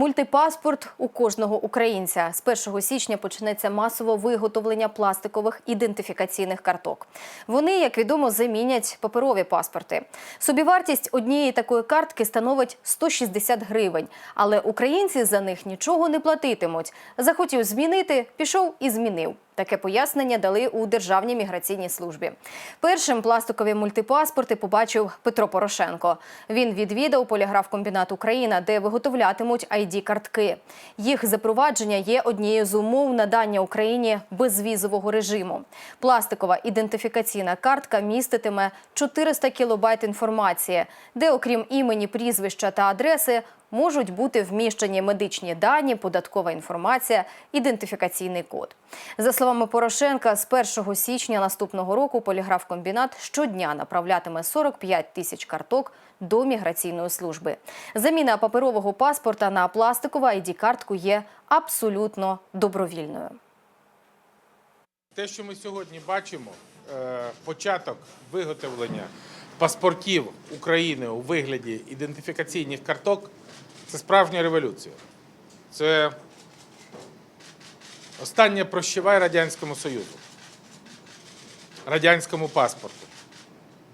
Мультипаспорт у кожного українця з 1 січня почнеться масово виготовлення пластикових ідентифікаційних карток. Вони, як відомо, замінять паперові паспорти. Собівартість однієї такої картки становить 160 гривень, але українці за них нічого не платитимуть. Захотів змінити, пішов і змінив. Таке пояснення дали у Державній міграційній службі. Першим пластикові мультипаспорти побачив Петро Порошенко. Він відвідав поліграфкомбінат Україна, де виготовлятимуть id картки Їх запровадження є однією з умов надання Україні безвізового режиму. Пластикова ідентифікаційна картка міститиме 400 кілобайт інформації, де, окрім імені, прізвища та адреси, можуть бути вміщені медичні дані, податкова інформація, ідентифікаційний код. За словами Порошенка, з 1 січня наступного року поліграфкомбінат щодня направлятиме 45 тисяч карток до міграційної служби. Заміна паперового паспорта на пластикову id картку є абсолютно добровільною. Те, що ми сьогодні бачимо, е, початок виготовлення паспортів України у вигляді ідентифікаційних карток це справжня революція. Це останнє прощавай Радянському Союзу, радянському паспорту.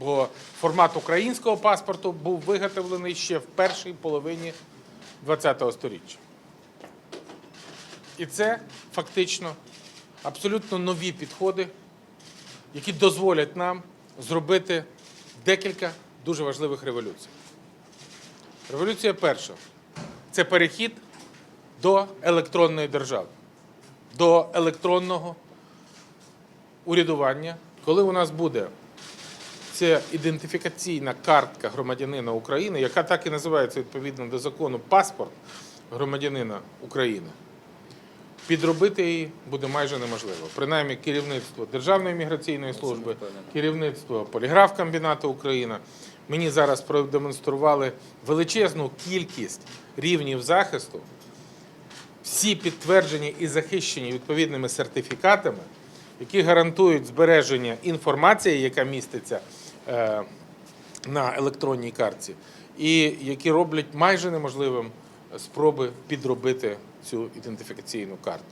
Бо формат українського паспорту був виготовлений ще в першій половині ХХ століття. І це фактично абсолютно нові підходи, які дозволять нам зробити декілька дуже важливих революцій. Революція перша це перехід до електронної держави, до електронного урядування, коли у нас буде ця ідентифікаційна картка громадянина України, яка так і називається відповідно до закону паспорт громадянина України. Підробити її буде майже неможливо. Принаймні, керівництво Державної міграційної служби, керівництво поліграфкомбінату Україна мені зараз продемонстрували величезну кількість рівнів захисту, всі підтверджені і захищені відповідними сертифікатами, які гарантують збереження інформації, яка міститься е, на електронній картці, і які роблять майже неможливим спроби підробити цю ідентифікаційну картку.